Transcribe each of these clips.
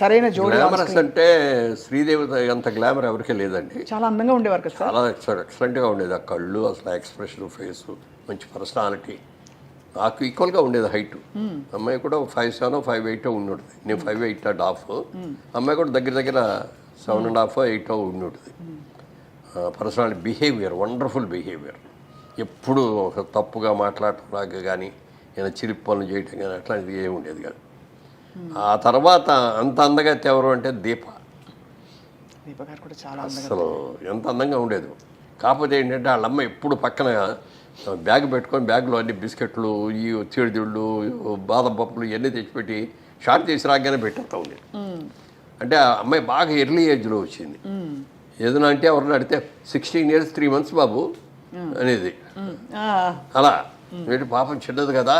సరైన జోడి గ్లామరస్ అంటే శ్రీదేవి అంత గ్లామర్ ఎవరికీ లేదండి. చాలా అందంగా ఉండేవారు కదా చాలా ఎక్సలెంట్ ఎక్సలెంట్గా ఉండేది. ఆ కళ్ళు అసలు ఎక్స్ప్రెషన్ ఫేస్ మంచి పర్సనాలిటీ నాకు ఈక్వల్గా ఉండేది హైట్ అమ్మాయి కూడా ఫైవ్ సెవెన్ ఫైవ్ ఎయిట్ ఉండుంటుంది నేను ఫైవ్ ఎయిట్ అండ్ హాఫ్ అమ్మాయి కూడా దగ్గర దగ్గర సెవెన్ అండ్ హాఫ్ ఎయిట్ ఉండుంటుంది పర్సనాలిటీ బిహేవియర్ వండర్ఫుల్ బిహేవియర్ ఎప్పుడు ఒక తప్పుగా మాట్లాడటం లాగా కానీ ఏదైనా చిలిపి పనులు చేయటం కానీ అట్లాంటిది ఏమి ఉండేది కాదు. ఆ తర్వాత అంత అందగా ఎవరు అంటే దీప. దీప గారు కూడా చాలా అసలు ఎంత అందంగా ఉండేది. కాకపోతే ఏంటంటే వాళ్ళ అమ్మ ఎప్పుడు పక్కన బ్యాగ్ పెట్టుకొని బ్యాగ్లో అన్ని బిస్కెట్లు ఈ చీడిదిళ్ళు బాదం పప్పులు ఇవన్నీ తెచ్చిపెట్టి షార్ట్ చేసి రాగానే పెట్టేస్తా ఉండేది. అంటే ఆ అమ్మాయి బాగా ఎర్లీ ఏజ్లో వచ్చింది. ఏదైనా అంటే ఎవరిని అడిగితే సిక్స్టీన్ ఇయర్స్ త్రీ మంత్స్ బాబు అనేది. అలా పాపం చిన్నది కదా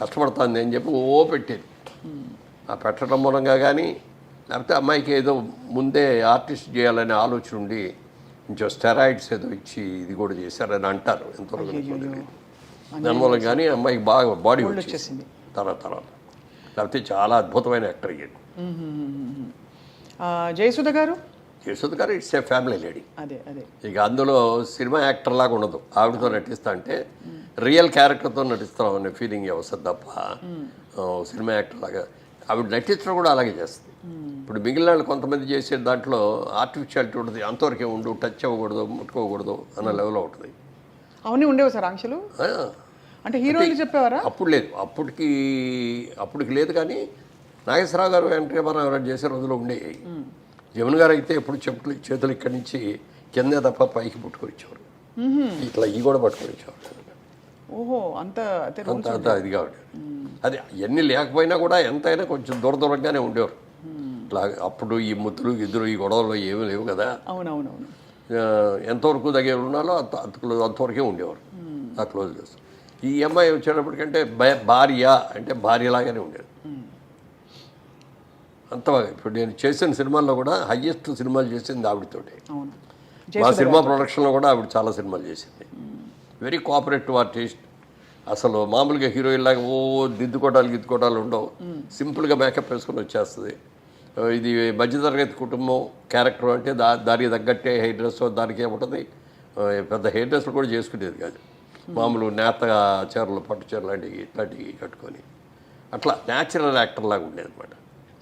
కష్టపడుతుంది అని చెప్పి ఓ పెట్టేది. ఆ పెట్టడం మూలంగా కానీ లేకపోతే అమ్మాయికి ఏదో ముందే ఆర్టిస్ట్ చేయాలనే ఆలోచన ఉండి కొంచెం స్టెరాయిడ్స్ ఏదో ఇచ్చి ఇది కూడా చేశారని అంటారు ఎంతవరకు దానివల్ల కానీ అమ్మాయికి బాగా బాడీ వచ్చేసింది. తర్వాత తర్వాత. లేకపోతే చాలా అద్భుతమైన యాక్టర్. ఆ, జయసుధ గారు? యశోద్ గారు ఇట్స్ ఏ ఫ్యామిలీ లేడీ అదే అదే. ఇక అందులో సినిమా యాక్టర్ లాగా ఉండదు. ఆవిడతో నటిస్తా అంటే రియల్ క్యారెక్టర్తో నటిస్తాం అనే ఫీలింగ్ వస్తుంది తప్ప సినిమా యాక్టర్ లాగా ఆవిడ నటించడం కూడా అలాగే చేస్తుంది. ఇప్పుడు మిగిలిన వాళ్ళు కొంతమంది చేసే దాంట్లో ఆర్టిఫిషియాలిటీ ఉంటుంది అంతవరకే ఉండు టచ్ అవ్వకూడదు ముట్టుకోకూడదు అన్న లెవెల్లో ఉంటుంది. అవన్నీ ఉండేవి సార్ ఆంక్షలు? అంటే హీరోయిన్లు చెప్పేవారా? అప్పుడు లేదు. అప్పటికి అప్పటికి లేదు కానీ నాగేశ్వరరావు గారు వెంకటరామారావు గారు చేసే రోజులు ఉండేవి. జమున గారు అయితే ఎప్పుడు చెప్పులు చేతులు ఇక్కడి నుంచి కిందే తప్ప పైకి పుట్టుకొని ఇచ్చేవారు ఇట్లా ఈ కూడా పట్టుకొని ఇచ్చేవారు ఓహో అంత అంత అంత ఇదిగా ఉండేది అది ఎన్ని లేకపోయినా కూడా ఎంతైనా కొంచెం దూర దూరంగానే ఉండేవారు. ఇట్లా అప్పుడు ఈ ముద్దులు గిద్దులు ఈ గొడవలు ఏమీ లేవు కదా. అవునవునవును. ఎంతవరకు దగ్గర ఉన్నాలో అంత అంత క్లోజ్ అంతవరకే ఉండేవారు ఆ క్లోజ్ చేస్తారు. ఈ అమ్మాయి వచ్చేటప్పటికంటే భార్య అంటే భార్యలాగానే ఉండేది. అంత బాగా. ఇప్పుడు నేను చేసిన సినిమాల్లో కూడా హయ్యెస్ట్ సినిమాలు చేసింది ఆవిడతోటే. మా సినిమా ప్రొడక్షన్లో కూడా ఆవిడ చాలా సినిమాలు చేసింది. Very cooperative artist. అసలు మామూలుగా హీరోయిన్ లాగా ఓ దిద్దుకోటాలు గిద్దుకోవడాలు ఉండవు. సింపుల్గా మేకప్ వేసుకొని వచ్చేస్తుంది. ఇది మధ్యతరగతి కుటుంబం క్యారెక్టర్ అంటే దా దానికి తగ్గట్టే హెయిర్ డ్రెస్ దానికి ఏముంటుంది? పెద్ద హెయిర్ డ్రెస్లు కూడా చేసుకునేది కాదు. మామూలు నేత చీరలు పట్టు చీరలు లాంటివి ఇట్లాంటివి కట్టుకొని. అట్లా న్యాచురల్ యాక్టర్ లాగా ఉండేది అనమాట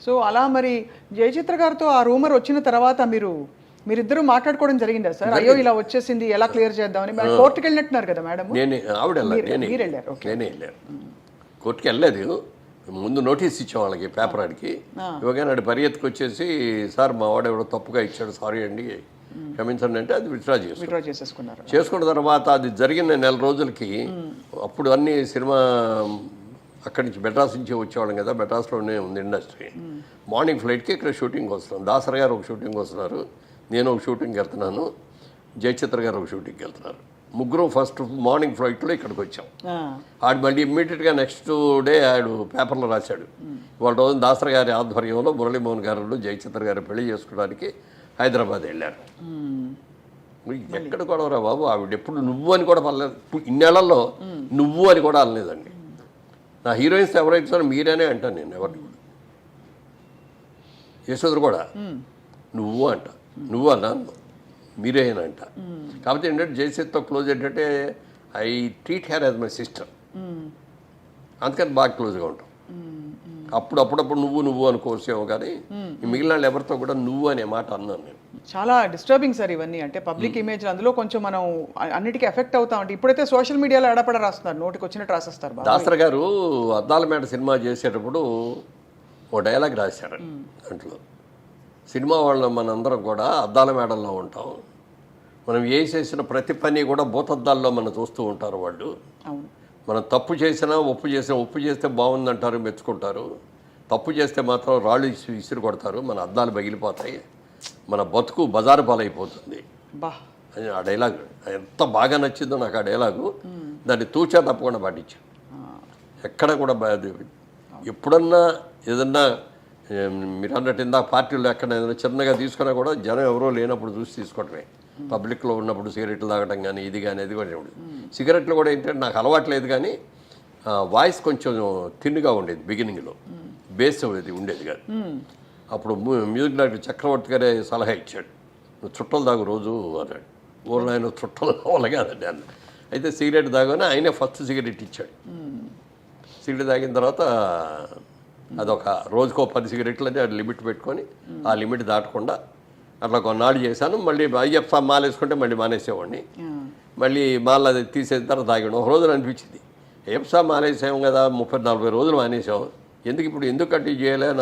సో అలా మరి జయచిత్ర గారితో ఆ రూమర్ వచ్చిన తర్వాత మీరు మీరిద్దరూ మాట్లాడుకోవడం జరిగిందా సార్? అయ్యో ఇలా వచ్చేసింది ఎలా క్లియర్ చేద్దామని? కోర్టుకి వెళ్ళినట్టున్నారు కదా మేడం? నేనే ఆవిడ మీరు- వెళ్ళారు. నేనే వెళ్ళాను కోర్టుకి వెళ్ళలేదు ముందు నోటీస్ ఇచ్చాం వాళ్ళకి పేపర్ ఆడికి. ఇవ్వగానే ఆడి పరిగెత్తుకు వచ్చేసి సార్ మా వాడు ఎవడో తప్పుగా ఇచ్చాడు సారీ అండి. క్షమించండి అంటే అది విత్డ్రా చేసేసుకున్నారు. చేసుకున్న తర్వాత అది జరిగిన నెల రోజులకి అప్పుడు అన్ని సినిమా అక్కడి నుంచి మెడ్రాస్ నుంచి వచ్చేవాళ్ళం కదా మెడ్రాస్లోనే ఉంది ఇండస్ట్రీ. మార్నింగ్ ఫ్లైట్కి ఇక్కడ షూటింగ్ వస్తున్నాం. దాసర్ గారు ఒక షూటింగ్ వస్తున్నారు. నేను ఒక షూటింగ్కి వెళ్తున్నాను. జయచిత్ర గారు ఒక షూటింగ్కి వెళ్తున్నారు. ముగ్గురు ఫస్ట్ మార్నింగ్ ఫ్లైట్లో ఇక్కడికి వచ్చాం. ఆడు మళ్ళీ ఇమ్మీడియట్గా నెక్స్ట్ డే ఆడు పేపర్లో రాశాడు. వాళ్ళ రోజు దాసర్ గారి ఆధ్వర్యంలో మురళీమోహన్ గారు జయచిత్ర గారు పెళ్ళి చేసుకోవడానికి హైదరాబాద్ వెళ్ళారు. ఎక్కడ గొడవరా బాబు? ఆవిడ ఎప్పుడు నువ్వు అని కూడా పర్లేదు. ఇన్నేళ్ళలో నువ్వు అని కూడా అనలేదండి. నా హీరోయిన్స్ ఎవరైతే మీరేనే అంటాను నేను ఎవరిని కూడా. యశోదరు కూడా నువ్వు అంట. నువ్వు అన్నా మీరే అని అంట కాకపోతే ఏంటంటే జయసేత్తో క్లోజ్ ఏంటంటే I treat her as my sister. అందుకని బాగా క్లోజ్గా ఉంటాం. అప్పుడు అప్పుడప్పుడు నువ్వు నువ్వు అనుకోవచ్చేమో కానీ మిగిలిన వాళ్ళు ఎవరితో కూడా నువ్వు అనే మాట అన్నాను నేను. చాలా డిస్టర్బింగ్ సార్ ఇవన్నీ. అంటే పబ్లిక్ ఇమేజ్ అందులో కొంచెం మనం అన్నిటికీ ఎఫెక్ట్ అవుతా ఉంటే ఇప్పుడైతే సోషల్ మీడియాలో ఎడపడ రాస్తున్నారు. నోటికి వచ్చినట్టు రాసేస్తారు దాసర్ గారు అద్దాల మేడ సినిమా చేసేటప్పుడు ఓ డైలాగ్ రాశారు దాంట్లో. సినిమా వాళ్ళు మనందరం కూడా అద్దాల మేడల్లో ఉంటాం. మనం ఏ చేసిన ప్రతి పని కూడా భూతద్దాల్లో మనం చూస్తూ ఉంటారు వాళ్ళు. మనం తప్పు చేసినా ఒప్పు చేసినా ఒప్పు చేస్తే బాగుందంటారు మెచ్చుకుంటారు. తప్పు చేస్తే మాత్రం రాళ్ళు ఇసి విసిరి కొడతారు మన అద్దాలు పగిలిపోతాయి. మన బతుకు బజారు పాలైపోతుంది. అని ఆ డైలాగ్ ఎంత బాగా నచ్చిందో నాకు ఆ డైలాగు. దాన్ని తూచా తప్పకుండా పాటించాను ఎక్కడ కూడా ఎప్పుడన్నా ఏదన్నా మీరు అన్నట్టు ఇందాక పార్టీలో ఎక్కడైనా చిన్నగా తీసుకున్నా కూడా జనం ఎవరో లేనప్పుడు చూసి తీసుకోవటమే. పబ్లిక్లో ఉన్నప్పుడు సిగరెట్లు తాగటం కానీ ఇది కానీ అది కూడా సిగరెట్లు కూడా ఏంటంటే నాకు అలవాటు లేదు కానీ వాయిస్ కొంచెం తిన్నుగా ఉండేది బిగినింగ్లో. బేస్ అది ఉండేది కాదు. అప్పుడు మ్యూ- మ్యూజిక్ డైరెక్టర్ చక్రవర్తి గారే సలహా ఇచ్చాడు. నువ్వు చుట్టలు తాగు రోజు అన్నాడు. ఊళ్ళో ఆయన చుట్టలు కావాలి కాదండి అన్న. అయితే సిగరెట్ తాగానే ఆయనే ఫస్ట్ సిగరెట్ ఇచ్చాడు. సిగరెట్ తాగిన తర్వాత అదొక రోజుకో పది సిగరెట్లు అని లిమిట్ పెట్టుకొని ఆ లిమిట్ దాటకుండా అట్లా కొన్నాళ్ళు చేశాను. మళ్ళీ అయ్యప్ప మాల వేసుకుంటే మళ్ళీ మానేసేవాడిని. మళ్ళీ మాల అది తీసేసిన తర్వాత తాగాడు ఒక రోజున అనిపించింది. అయ్యప్ప మానేసాం కదా ముప్పై నలభై రోజులు మానేసాం. ఎందుకు ఇప్పుడు ఎందుకు కంటిన్యూ చేయలే